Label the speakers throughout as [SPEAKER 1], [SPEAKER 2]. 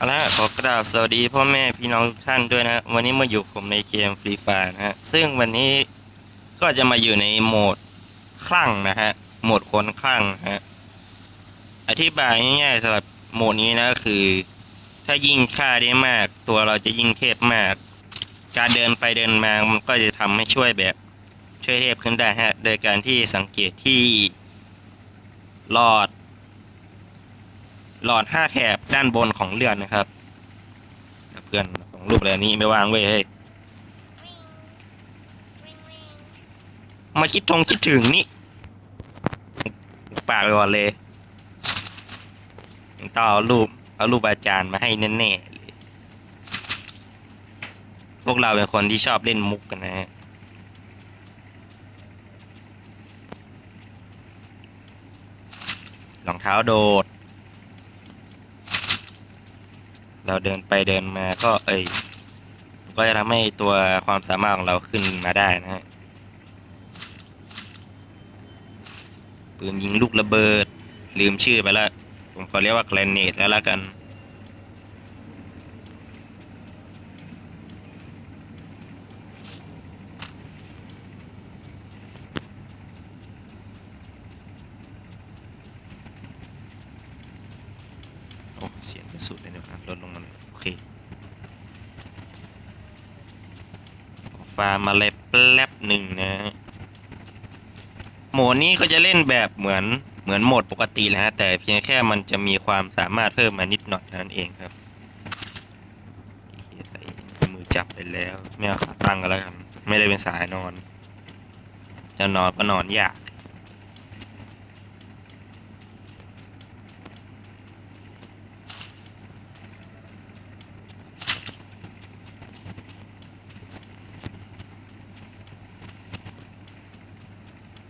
[SPEAKER 1] เอาละขอกราบสวัสดีพ่อแม่พี่น้องทุกท่านด้วยนะ วันนี้มาอยู่ผมในเกมฟรีไฟนะฮะ ซึ่งวันนี้ก็จะมาอยู่ในโหมดคลั่งนะฮะ โหมดคนคลั่งนะฮะ อธิบายง่ายๆสำหรับโหมดนี้นะคือ ถ้ายิ่งฆ่าได้มาก ตัวเราจะยิ่งเทพมาก การเดินไปเดินมามันก็จะทำให้ช่วยแบบ ช่วยเทพขึ้นได้ฮะ โดยการที่สังเกตที่หลอด หลอดห้าแถบด้านบนของเรือนนะครับเพื่อนของรูปเลยนี้ไม่วางเว้ยเฮ้ยมาคิดทงคิดถึงนี่ปากไปก่อนเลยต้องเอารูปเอารูปอาจารย์มาให้แน่ๆเลยพวกเราเป็นคนที่ชอบเล่นมุกกันนะฮะรองเท้าโดด เราเดินไปเดินมาก็เอ้ยก็จะทำให้ตัวความสามารถของเราขึ้นมาได้นะฮะปืนยิงลูกระเบิดลืมชื่อไปแล้ว ผมขอเรียกว่าแกรนเนตแล้วละกัน โอ้เสี ยงกระสุนเลยนะลดลงมาหน่อยโอเคฟาร์มมาเลยแป๊บหนึ่งนะโหมดนี้ก็จะเล่นแบบเหมือนเหมือนโหมดปกติแหละฮะแต่เพียงแค่มันจะมีความสามารถเพิ่มมานิดหน่อยเท่านั้นเองครับใส่มือจับไปแล้ว ไม่เอาขาตั้งก็แล้วกันไม่ได้เป็นสายนอน จะนอนก็นอนยาก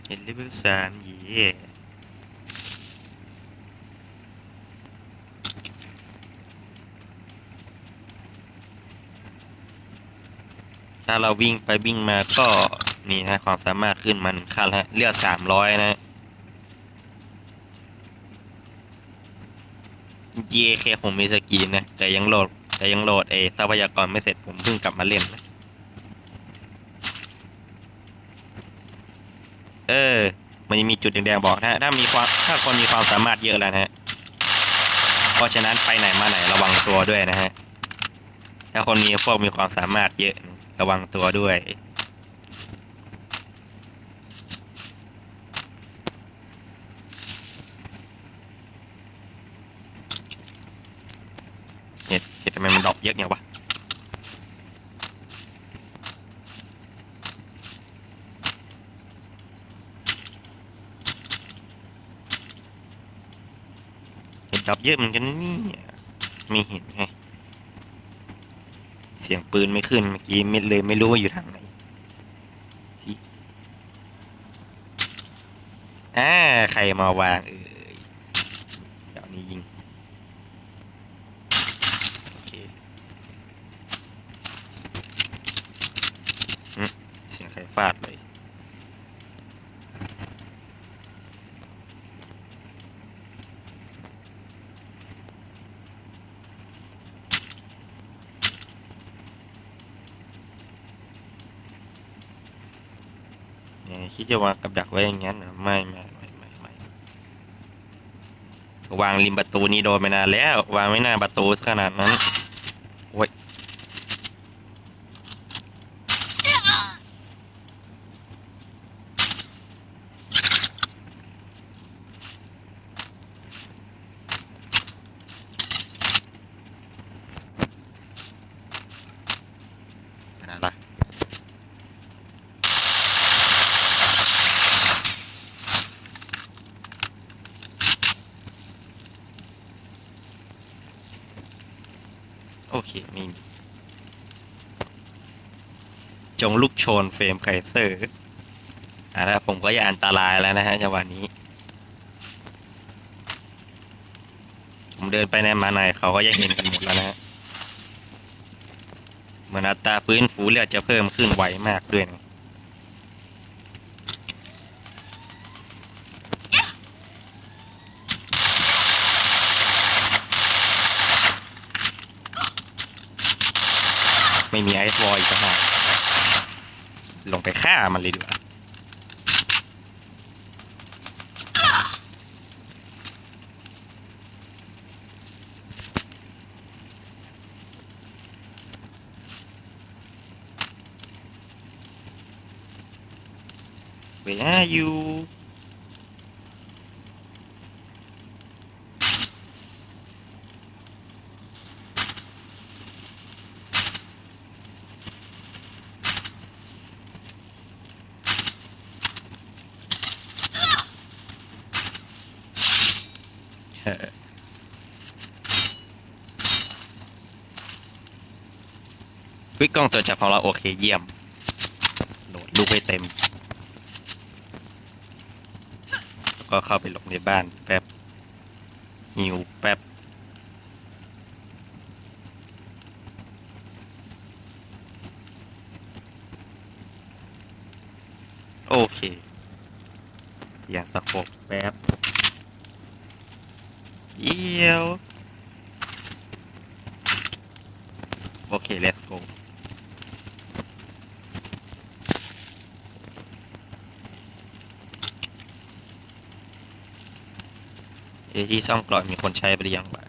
[SPEAKER 1] เห็นเลเวลสามเย่ถ้าเราวิ่งไปวิ่งมาก็นี่นะความสามารถขึ้นมาหนึ่งขั้นแล้วเลือดสามร้อยนะ เย่แค่ผมมีสกีนนะ แต่ยังโหลดแต่ยังโหลดเอทรัพยากรไม่เสร็จผมเพิ่งกลับมาเล่นนะ เออ มันจะมีจุดแดงๆบอกนะฮะถ้ามีความถ้าคนมีความสามารถเยอะแล้วนะฮะเพราะฉะนั้นไปไหนมาไหนระวังตัวด้วยนะฮะถ้าคนมีพวกมีความสามารถเยอะระวังตัวด้วยเห็ดเห็ดทำไมมันดอกเยอะอย่างวะ ดับเยอะเหมือนกันนะเนี่ยไม่เห็นไงเสียงปืนไม่ขึ้นเมื่อกี้ไม่เลยไม่รู้ว่าอยู่ทางไหนพี่อ่าใครมาวางเอ่ยเดี๋ยวนี้ยิงโอเคอืมเสียงใครฟาดเลย คิดจะวางกับดักไว้อย่างนั้นไม่ไม่ไม่ไม่ไม่วางริมประตูนี่โดนไปนานแล้ว วางไม่หน้าประตูขนาดนั้นโอ้ยขนาดละ โอ เคไม่มี จงลุกโชนเฟรมไคเซอร์อะแล้วผมก็จะอันตรายแล้วนะฮะจังหวะนี้ ผมเดินไปในมาไหนเขาก็ยังเห็นกันหมดแล้วนะฮะเหมือนอัตราฟื้นฟูเลือดจะเพิ่มขึ้นไวมากด้วยนะ ไม่มีไอซ์วอลอีกต่างหากลงไปฆ่ามันเลยดีกว่า Where are you เออ วิกล้องตัวจับของเราโอเคเยี่ยมโหลดรูปไปเต็ม ก็เข้าไปหลบในบ้านแป๊บหิวแป๊บโอเคเปลี่ยนสโคปแป๊บเยี่ยวโอเค let's go เอที่ซ่อมกรอนมีคนใช้ไปหรือยังบ่า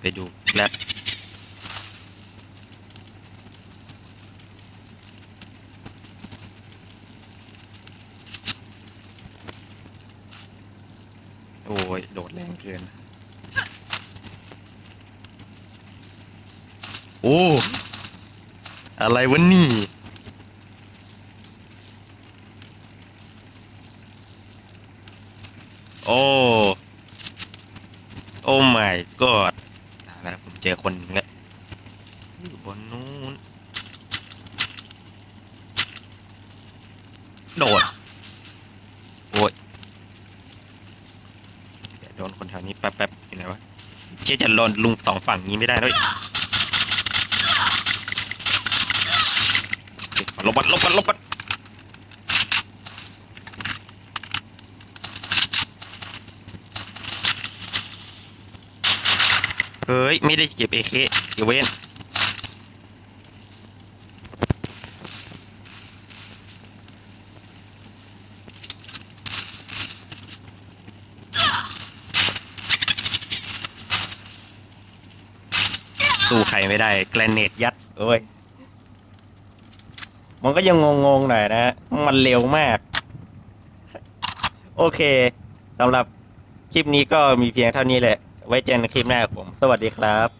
[SPEAKER 1] ไปดูแป๊บโอ้ย โดดแรงเกิน โอ้ อะไรวะนี่ โอ้ โอ้ my god เอาละผมเจอคนหนึงแล้วอยู่บนนู้น โดด โอ้ยเดี๋ยวโดนคนแถวนี้แป๊บๆอยู่ไหนวะ เชื่อจะโดนลุงสองฝั่งนี้ไม่ได้ด้วยลบบัดลบบัดลบบัด เฮ้ย ไม่ได้เก็บเอเคเดี๋ยวเว้นสู้ใครไม่ได้แกรเนตยัดเอ้ย มันก็ยังงงๆหน่อยนะ มันเร็วมาก โอเคสำหรับคลิปนี้ก็มีเพียงเท่านี้แหละ ไว้เจอกันคลิปหน้าครับผม สวัสดีครับ